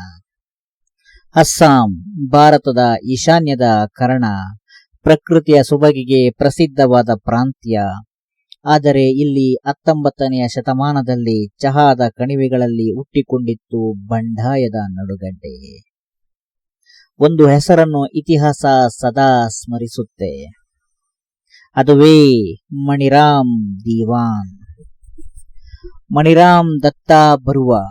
ಪಟ್ಟಣ ಅಸ್ಸಾಂ, ಭಾರತದ ಈಶಾನ್ಯದ ಕರ್ಣ, ಪ್ರಕೃತಿಯ ಸೊಬಗಿಗೆ ಪ್ರಸಿದ್ಧವಾದ ಪ್ರಾಂತ್ಯ. ಆದರೆ ಇಲ್ಲಿ ಹತ್ತೊಂಬತ್ತನೆಯ ಶತಮಾನದಲ್ಲಿ ಚಹಾದ ಕಣಿವೆಗಳಲ್ಲಿ ಹುಟ್ಟಿಕೊಂಡಿತ್ತು ಬಂಡಾಯದ ನಡುಗಡ್ಡೆ ಒಂದು ಹೆಸರನ್ನು ಇತಿಹಾಸ ಸದಾ ಸ್ಮರಿಸುತ್ತೆ. ಅದುವೇ ಮಣಿರಾಮ್ ದಿವಾನ್. ಮಣಿರಾಮ್ ದತ್ತಾ ಬರುವ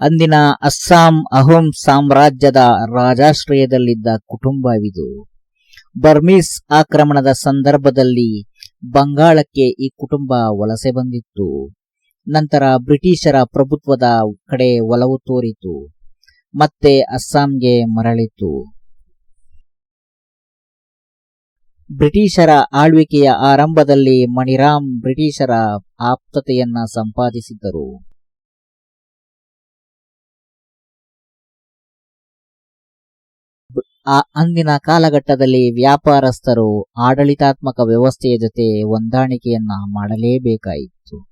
ಅಂದಿನ ಅಸ್ಸಾಂ ಅಹೋಂ ಸಾಮ್ರಾಜ್ಯದ ರಾಜಾಶ್ರಯದಲ್ಲಿದ್ದ ಕುಟುಂಬವಿದು. ಬರ್ಮೀಸ್ ಆಕ್ರಮಣದ ಸಂದರ್ಭದಲ್ಲಿ ಬಂಗಾಳಕ್ಕೆ ಈ ಕುಟುಂಬ ವಲಸೆ ಬಂದಿತ್ತು. ನಂತರ ಬ್ರಿಟಿಷರ ಪ್ರಭುತ್ವದ ಕಡೆ ಒಲವು ತೋರಿತು. ಮತ್ತೆ ಅಸ್ಸಾಂಗೆ ಮರಳಿತು. ಬ್ರಿಟಿಷರ ಆಳ್ವಿಕೆಯ ಆರಂಭದಲ್ಲಿ ಮಣಿರಾಮ್ ಬ್ರಿಟಿಷರ ಆಪ್ತತೆಯನ್ನ ಸಂಪಾದಿಸಿದ್ದರು. ಆ ಅಂದಿನ ಕಾಲಘಟ್ಟದಲ್ಲಿ ವ್ಯಾಪಾರಸ್ಥರು ಆಡಳಿತಾತ್ಮಕ ವ್ಯವಸ್ಥೆಯ ಜೊತೆ ಹೊಂದಾಣಿಕೆಯನ್ನ ಮಾಡಲೇಬೇಕಾಯಿತು.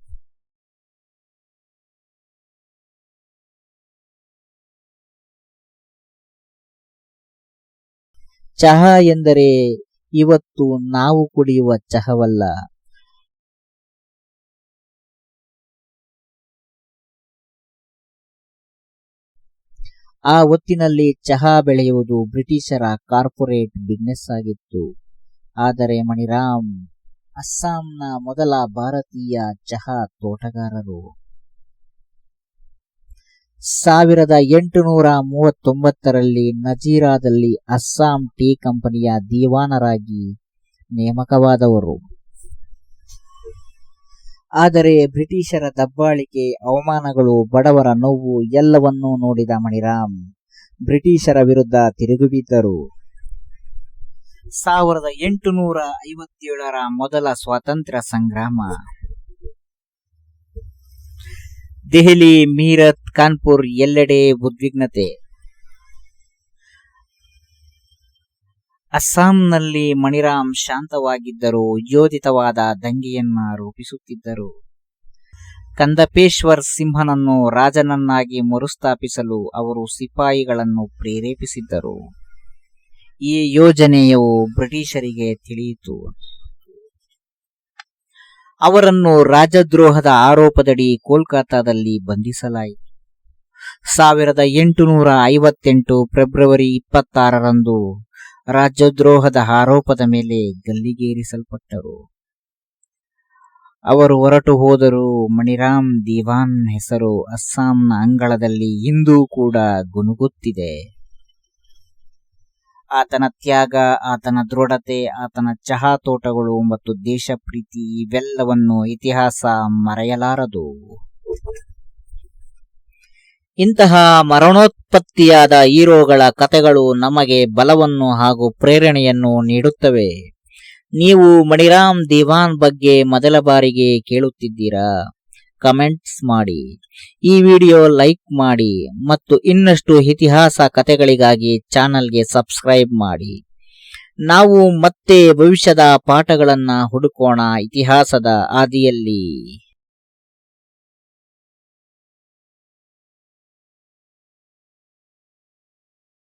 ಚಹಾ ಎಂದರೆ ಇವತ್ತು ನಾವು ಕುಡಿಯುವ ಚಹವಲ್ಲ. ಆ ಹೊತ್ತಿನಲ್ಲಿ ಚಹಾ ಬೆಳೆಯುವುದು ಬ್ರಿಟಿಷರ ಕಾರ್ಪೊರೇಟ್ ಬಿಸ್ನೆಸ್ ಆಗಿತ್ತು. ಆದರೆ ಮಣಿರಾಮ್, ಅಸ್ಸಾಂನ ಮೊದಲ ಭಾರತೀಯ ಚಹಾ ತೋಟಗಾರರು. ಸಾವಿರದ ಎಂಟುನೂರ ಮೂವತ್ತೊಂಬತ್ತರಲ್ಲಿ ನಜೀರಾದಲ್ಲಿ ಅಸ್ಸಾಂ ಟೀ ಕಂಪನಿಯ ದಿವಾನರಾಗಿ ನೇಮಕವಾದವರು. ಆದರೆ ಬ್ರಿಟಿಷರ ದಬ್ಬಾಳಿಕೆ, ಅವಮಾನಗಳು, ಬಡವರ ನೋವು ಎಲ್ಲವನ್ನೂ ನೋಡಿದ ಮಣಿರಾಮ್. ಬ್ರಿಟಿಷರ ವಿರುದ್ಧ ತಿರುಗಿಬಿದ್ದರು. ಸಾವಿರದ ಎಂಟುನೂರ ಐವತ್ತೇಳರ ಮೊದಲ ಸ್ವಾತಂತ್ರ್ಯ ಸಂಗ್ರಾಮ. ದೆಹಲಿ, ಮೀರತ್, ಕಾನ್ಪುರ್ ಎಲ್ಲೆಡೆ ಉದ್ವಿಗ್ನತೆ. ಅಸ್ಸಾಂನಲ್ಲಿ ಮಣಿರಾಮ್ ಶಾಂತವಾಗಿದ್ದರೂ, ಯೋಜಿತವಾದ ದಂಗೆಯನ್ನ ರೂಪಿಸುತ್ತಿದ್ದರು. ಕಂದಪೇಶ್ವರ್ ಸಿಂಹನನ್ನು ರಾಜನನ್ನಾಗಿ ಮರುಸ್ಥಾಪಿಸಲು ಅವರು ಸಿಪಾಯಿಗಳನ್ನು ಪ್ರೇರೇಪಿಸಿದ್ದರು. ಈ ಯೋಜನೆಯು ಬ್ರಿಟಿಷರಿಗೆ ತಿಳಿಯಿತು. ಅವರನ್ನು ರಾಜದ್ರೋಹದ ಆರೋಪದಡಿ ಕೋಲ್ಕತ್ತಾದಲ್ಲಿ ಬಂಧಿಸಲಾಯಿತು. ಸಾವಿರದ ಎಂಟುನೂರ ಐವತ್ತೆಂಟು ಫೆಬ್ರವರಿ ಇಪ್ಪತ್ತಾರರಂದು ರಾಜದ್ರೋಹದ ಆರೋಪದ ಮೇಲೆ ಗಲ್ಲಿಗೇರಿಸಲ್ಪಟ್ಟರು. ಅವರು ಹೊರಟು ಹೋದರೂ. ಮಣಿರಾಮ್ ದಿವಾನ್ ಹೆಸರು ಅಸ್ಸಾಂನ ಅಂಗಳದಲ್ಲಿ ಇಂದೂ ಕೂಡ ಗುನುಗುತ್ತಿದೆ ಆತನ ತ್ಯಾಗ, ಆತನ ದೃಢತೆ, ಆತನ ಚಹಾ ತೋಟಗಳು ಮತ್ತು ದೇಶ ಪ್ರೀತಿ ಇವೆಲ್ಲವನ್ನು ಇತಿಹಾಸ ಮರೆಯಲಾರದು. ಇಂತಹ ಮರಣೋತ್ಪತ್ತಿಯಾದ ಹೀರೋಗಳ ಕಥೆಗಳು ನಮಗೆ ಬಲವನ್ನು ಹಾಗೂ ಪ್ರೇರಣೆಯನ್ನು ನೀಡುತ್ತವೆ. ನೀವು ಮಣಿರಾಮ್ ದಿವಾನ್ ಬಗ್ಗೆ ಮೊದಲ ಬಾರಿಗೆ ಕೇಳುತ್ತಿದ್ದೀರಾ? ಕಮೆಂಟ್ಸ್ ಮಾಡಿ. ಈ ವಿಡಿಯೋ ಲೈಕ್ ಮಾಡಿ ಮತ್ತು ಇನ್ನಷ್ಟು ಇತಿಹಾಸ ಕಥೆಗಳಿಗಾಗಿ ಚಾನಲ್ಗೆ ಸಬ್ಸ್ಕ್ರೈಬ್ ಮಾಡಿ. ನಾವು ಮತ್ತೆ ಭವಿಷ್ಯದ ಪಾಠಗಳನ್ನು ಹುಡುಕೋಣ ಇತಿಹಾಸದ ಹಾದಿಯಲ್ಲಿ.